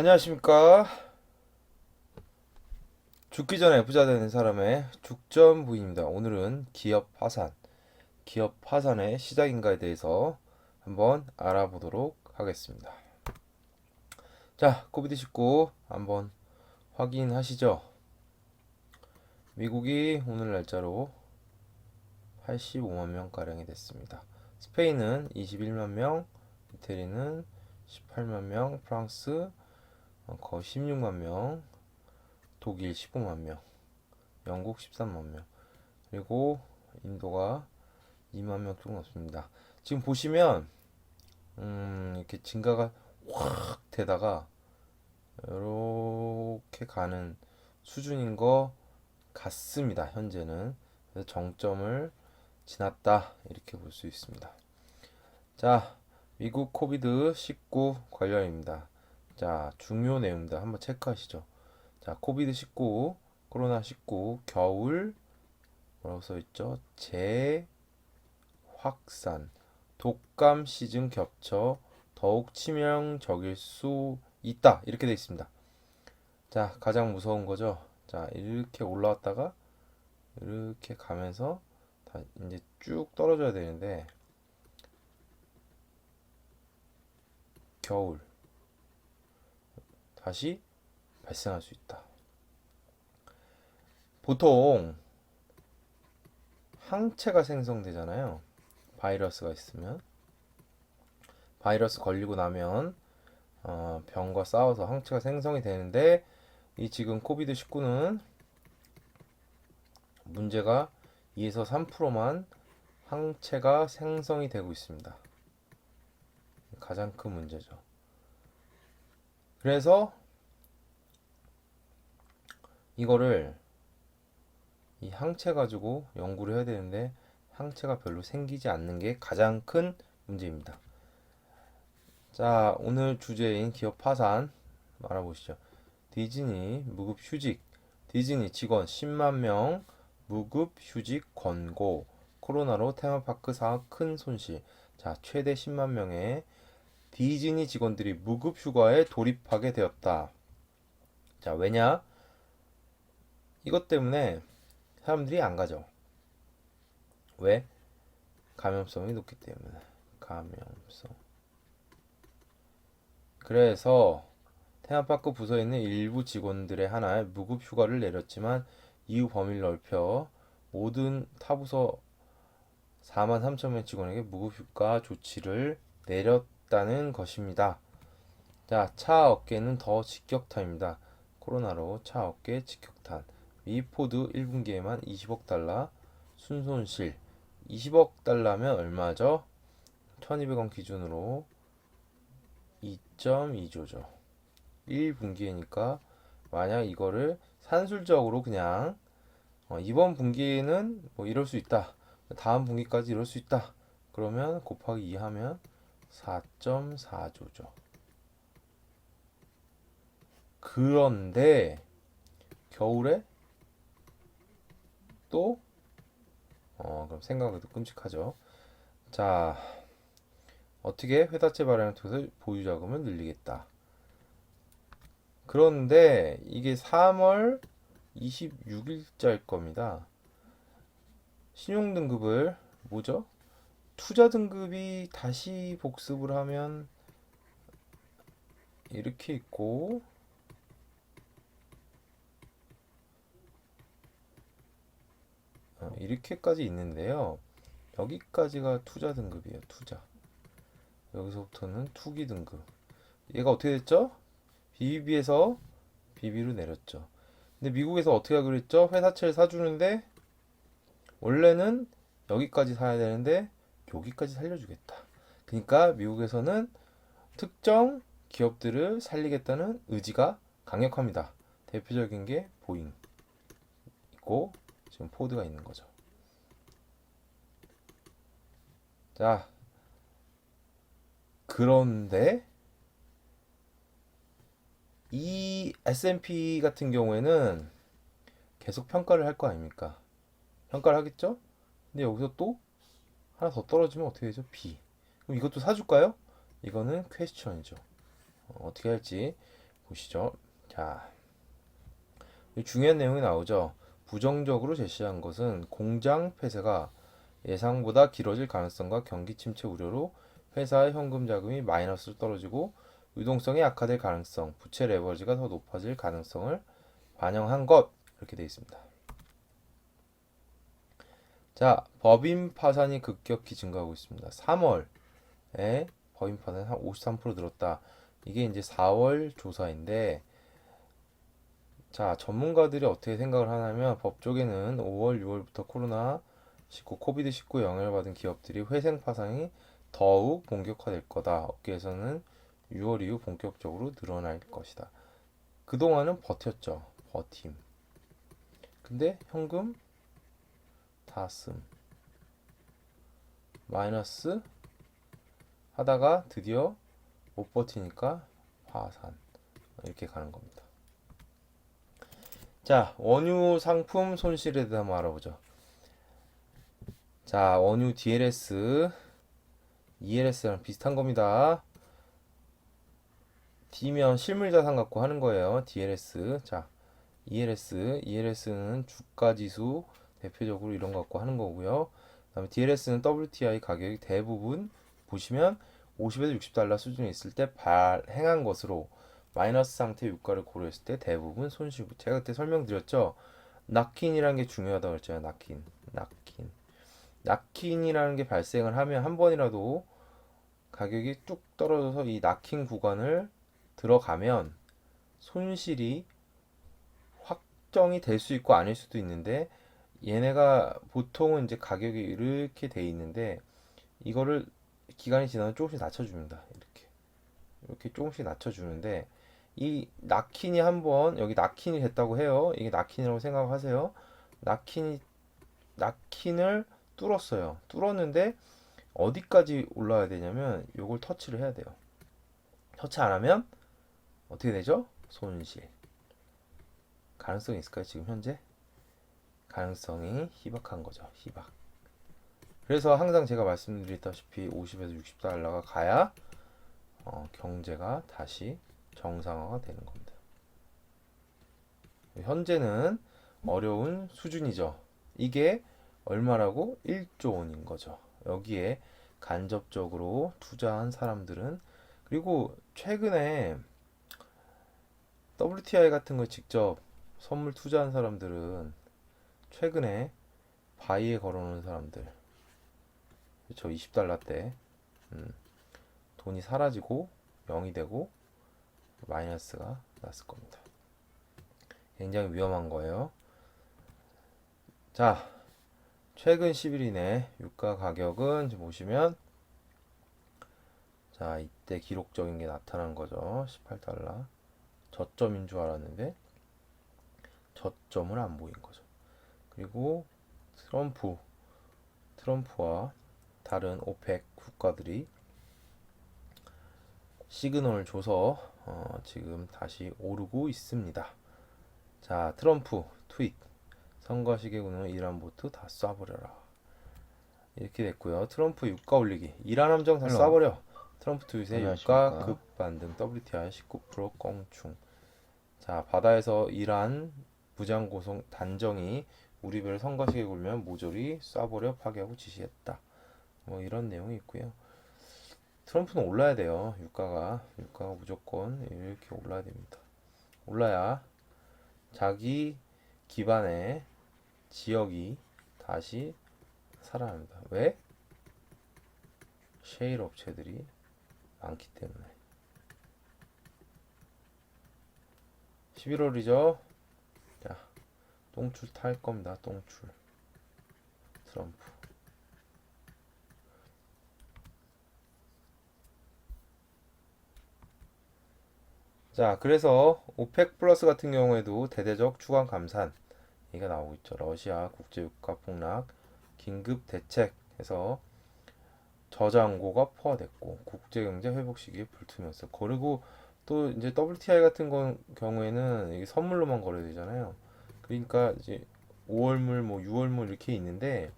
안녕하십니까. 죽기 전에 부자 되는 사람의 죽전 부입니다. 오늘은 기업 파산, 기업 파산의 시작인가에 대해서 한번 알아보도록 하겠습니다. 자, 코비드19 한번 확인하시죠. 미국이 오늘 날짜로 85만 명가량이 됐습니다. 스페인은 21만 명, 이태리는 18만 명, 프랑스 어, 거의 16만 명, 독일 15만 명, 영국 13만 명, 그리고 인도가 2만 명 조금 넘습니다. 지금 보시면 음, 이렇게 증가가 확 되다가 이렇게 가는 수준인 것 같습니다. 현재는 그래서 정점을 지났다 이렇게 볼 수 있습니다. 자, 미국 코비드 19 관련입니다. 자, 중요 내용입니다. 한번 체크하시죠. 자, 코비드 19, 코로나 19 겨울 뭐라고 써 있죠? 재확산, 독감 시즌 겹쳐 더욱 치명적일 수 있다. 이렇게 돼 있습니다. 자, 가장 무서운 거죠. 자, 이렇게 올라왔다가 이렇게 가면서 다 이제 쭉 떨어져야 되는데 겨울 다시 발생할 수 있다. 보통 항체가 생성되잖아요. 바이러스가 있으면 바이러스 걸리고 나면 어, 병과 싸워서 항체가 생성이 되는데 이 지금 코비드 19는 문제가 2에서 3%만 항체가 생성이 되고 있습니다. 가장 큰 문제죠. 그래서 이거를 이 항체 가지고 연구를 해야 되는데 항체가 별로 생기지 않는 게 가장 큰 문제입니다. 자, 오늘 주제인 기업 파산 알아보시죠. 디즈니 무급 휴직, 디즈니 직원 10만 명 무급 휴직 권고, 코로나로 테마파크 사업 큰 손실. 자, 최대 10만 명의 디즈니 직원들이 무급 휴가에 돌입하게 되었다. 자, 왜냐? 이것 때문에 사람들이 안 가죠. 왜? 감염성이 높기 때문에. 감염성. 그래서 테마파크 부서에 있는 일부 직원들의 하나에 무급 휴가를 내렸지만 이후 범위를 넓혀 모든 타 부서 4만 3천 명 직원에게 무급 휴가 조치를 내렸다 는 것입니다. 자, 차 업계는 더 직격탄입니다. 코로나로 차 업계 직격탄. 미 포드 1분기에만 20억 달러 순손실. 20억 달러면 얼마죠? 1200원 기준으로 2.2조죠. 1분기에니까 만약 이거를 산술적으로 그냥 어, 이번 분기에는 뭐 이럴 수 있다. 다음 분기까지 이럴 수 있다. 그러면 곱하기 2 하면 4.4조죠. 그런데 겨울에 또 어, 그럼 생각해도 끔찍하죠. 자, 어떻게 회사채 발행을 통해서 보유 자금을 늘리겠다. 그런데 이게 3월 26일자일 겁니다. 신용 등급을 뭐죠? 투자 등급이 다시 복습을 하면 이렇게 있고 어, 이렇게까지 있는데요. 여기까지가 투자 등급이에요. 투자. 여기서부터는 투기 등급. 얘가 어떻게 됐죠? BBB에서 BB로 내렸죠. 근데 미국에서 어떻게 하기로 했죠? 회사채를 사주는데 원래는 여기까지 사야 되는데 여기까지 살려주겠다. 그러니까 미국에서는 특정 기업들을 살리겠다는 의지가 강력합니다. 대표적인 게 보잉 있고 지금 포드가 있는 거죠. 자, 그런데 이 S&P 같은 경우에는 계속 평가를 할 거 아닙니까? 평가를 하겠죠? 근데 여기서 또 하나 더 떨어지면 어떻게 되죠? B. 그럼 이것도 사줄까요? 이거는 퀘스천이죠. 어, 어떻게 할지 보시죠. 자, 이 중요한 내용이 나오죠. 부정적으로 제시한 것은 공장 폐쇄가 예상보다 길어질 가능성과 경기 침체 우려로 회사의 현금 자금이 마이너스로 떨어지고 유동성이 악화될 가능성, 부채 레버리지가 더 높아질 가능성을 반영한 것 이렇게 되어 있습니다. 자, 법인 파산이 급격히 증가하고 있습니다. 3월에 법인 파산이 한53% 늘었다. 이게 이제 4월 조사인데 자, 전문가들이 어떻게 생각을 하냐면 법조계는 5월, 6월부터 코로나 19, 코비드 19 영향을 받은 기업들이 회생 파산이 더욱 본격화될 거다. 업계에서는 6월 이후 본격적으로 늘어날 것이다. 그동안은 버텼죠. 버팀. 근데 현금 다 쓴. 마이너스 하다가 드디어 못 버티니까 파산. 이렇게 가는 겁니다. 자, 원유 상품 손실에 대해 한번 알아보죠. 자, 원유 DLS, ELS랑 비슷한 겁니다. D면 실물 자산 갖고 하는 거예요. DLS. 자, ELS, ELS는 주가 지수 대표적으로 이런 거 갖고 하는 거고요. 그다음에 DLS는 WTI 가격이 대부분 보시면 50에서 60달러 수준에 있을 때 발행한 것으로 마이너스 상태 유가를 고려했을 때 대부분 손실. 제가 그때 설명드렸죠. 낙킨이라는 게 중요하다고 그랬잖아요. 낙킨, 낙킨. 낙킨이라는 게 발생을 하면 한 번이라도 가격이 뚝 떨어져서 이 낙킨 구간을 들어가면 손실이 확정이 될 수 있고 아닐 수도 있는데 얘네가 보통은 이제 가격이 이렇게 돼 있는데 이거를 기간이 지나면 조금씩 낮춰줍니다. 이렇게 이렇게 조금씩 낮춰주는데 이 낙킨이 한번 여기 낙킨이 됐다고 해요. 이게 낙킨이라고 생각하세요. 낙킨이 낙킨을 뚫었어요. 뚫었는데 어디까지 올라야 되냐면 요걸 터치를 해야 돼요. 터치 안 하면 어떻게 되죠? 손실. 가능성이 있을까요? 지금 현재? 가능성이 희박한 거죠. 희박. 그래서 항상 제가 말씀드렸다시피 50에서 60달러가 가야 어, 경제가 다시 정상화가 되는 겁니다. 현재는 어려운 수준이죠. 이게 얼마라고? 1조 원인 거죠. 여기에 간접적으로 투자한 사람들은 그리고 최근에 WTI 같은 거 직접 선물 투자한 사람들은 최근에 바이에 걸어놓은 사람들 그렇죠 20달러 때 음, 돈이 사라지고 0이 되고 마이너스가 났을 겁니다. 굉장히 위험한 거예요. 자, 최근 10일 이내 유가 가격은 보시면 자, 이때 기록적인 게 나타난 거죠. 18달러. 저점인 줄 알았는데 저점을 안 보인 거죠. 그리고 트럼프 트럼프와 다른 오펙 국가들이 시그널을 줘서 어, 지금 다시 오르고 있습니다. 자, 트럼프 트윗 선거 시계군은 이란 보트 다 쏴버려라. 이렇게 됐고요. 트럼프 유가 올리기 이란 함정 다. 쏴버려. 트럼프 트윗에. 유가 급 반등 WTI 19% 껑충. 자, 바다에서 이란 무장 고송 단정이 우리 배를 선거 시계 굴면 모조리 쏴버려 파괴하고 지시했다. 뭐 이런 내용이 있고요. 트럼프는 올라야 돼요. 유가가 유가가 무조건 이렇게 올라야 됩니다. 올라야 자기 기반의 지역이 다시 살아납니다. 왜? 셰일 업체들이 많기 때문에. 11월이죠. 자, 똥줄 탈 겁니다. 똥줄. 트럼프. 자, 그래서 오펙 플러스 같은 경우에도 대대적 추가 감산 얘기가 나오고 있죠. 러시아 국제 유가 폭락 긴급 대책 해서 저장고가 포화됐고 국제 경제 회복 시기에 불투명했어. 그리고 또 이제 WTI 같은 건 경우에는 이게 선물로만 거래야 되잖아요. 그러니까 이제 5월물 뭐 6월물 이렇게 있는데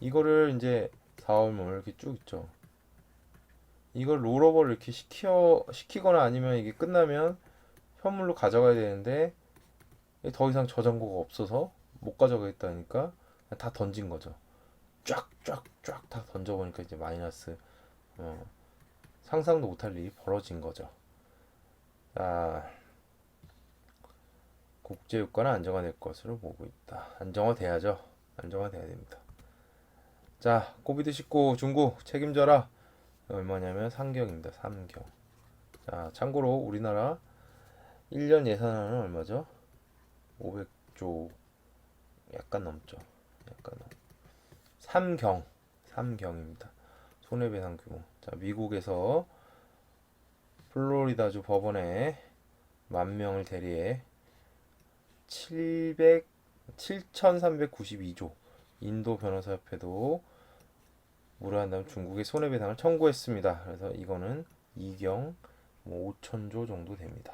이거를 이제 4월물 이렇게 쭉 있죠. 이걸 롤오버를 이렇게 시켜 시키거나 아니면 이게 끝나면 현물로 가져가야 되는데 더 이상 저장고가 없어서 못 가져가겠다니까 다 던진 거죠. 쫙쫙쫙 다 던져보니까 이제 마이너스 어, 상상도 못할 일이 벌어진 거죠. 자, 국제 유가는 안정화될 것으로 보고 있다. 안정화돼야죠. 안정화돼야 됩니다. 자, 코비드 19 중국 책임져라. 얼마냐면 3경입니다. 3경. 자, 참고로 우리나라 1년 예산안은 얼마죠? 500조 약간 넘죠. 약간 넘. 3경. 3경입니다. 손해배상 규모. 자, 미국에서 플로리다주 법원에 만 명을 대리해 700 7,392조 인도 변호사협회도 무료한 다음 중국의 손해배상을 청구했습니다. 그래서 이거는 2경 뭐 5천조 정도 됩니다.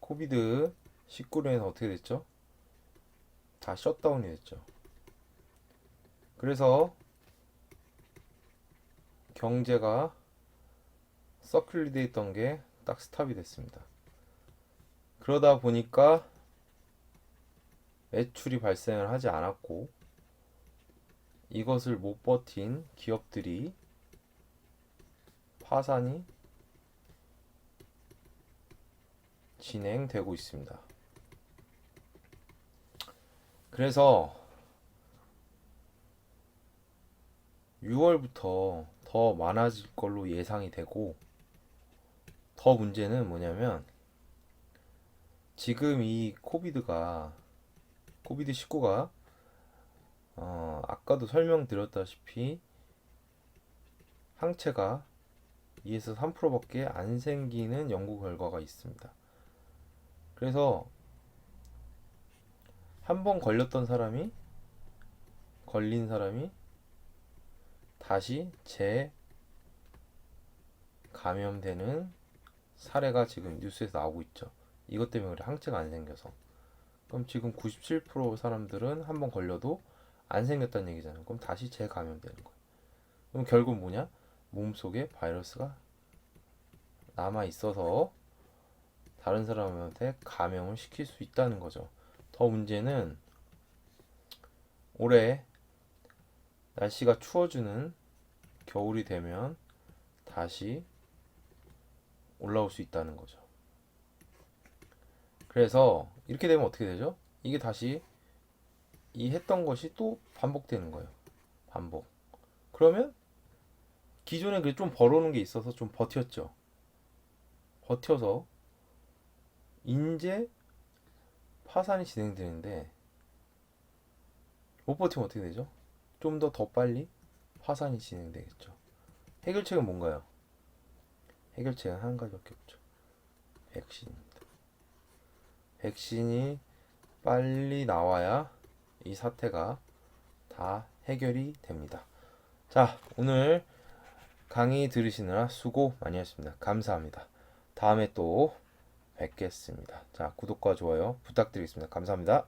코비드 19로 인해서 어떻게 됐죠? 다 셧다운이 됐죠. 그래서 경제가 서큘리돼 있던 게 딱 스탑이 됐습니다. 그러다 보니까 매출이 발생을 하지 않았고 이것을 못 버틴 기업들이 파산이 진행되고 있습니다. 그래서 6월부터 더 많아질 걸로 예상이 되고 더 문제는 뭐냐면 지금 이 코비드가 코비드 19가 어, 아까도 설명드렸다시피 항체가 2에서 3%밖에 안 생기는 연구 결과가 있습니다. 그래서 한 번 걸렸던 사람이 걸린 사람이 다시 재 감염되는 사례가 지금 뉴스에서 나오고 있죠. 이것 때문에 그래 항체가 안 생겨서. 그럼 지금 97% 사람들은 한 번 걸려도 안 생겼다는 얘기잖아요. 그럼 다시 재감염되는 거예요. 그럼 결국 뭐냐? 몸속에 바이러스가 남아 있어서 다른 사람한테 감염을 시킬 수 있다는 거죠. 더 문제는 올해 날씨가 추워지는 겨울이 되면 다시 올라올 수 있다는 거죠. 그래서 이렇게 되면 어떻게 되죠? 이게 다시 이 했던 것이 또 반복되는 거예요. 반복. 그러면 기존에 그 좀 벌어놓은 게 있어서 좀 버텼죠. 버텨서 이제 파산이 진행되는데 못 버티면 어떻게 되죠? 좀더더 빨리 파산이 진행되겠죠. 해결책은 뭔가요? 해결책은 한 가지밖에 없죠. 백신입니다. 백신이 빨리 나와야 이 사태가 다 해결이 됩니다. 자, 오늘 강의 들으시느라 수고 많이 하셨습니다. 감사합니다. 다음에 또 뵙겠습니다. 자, 구독과 좋아요 부탁드리겠습니다. 감사합니다.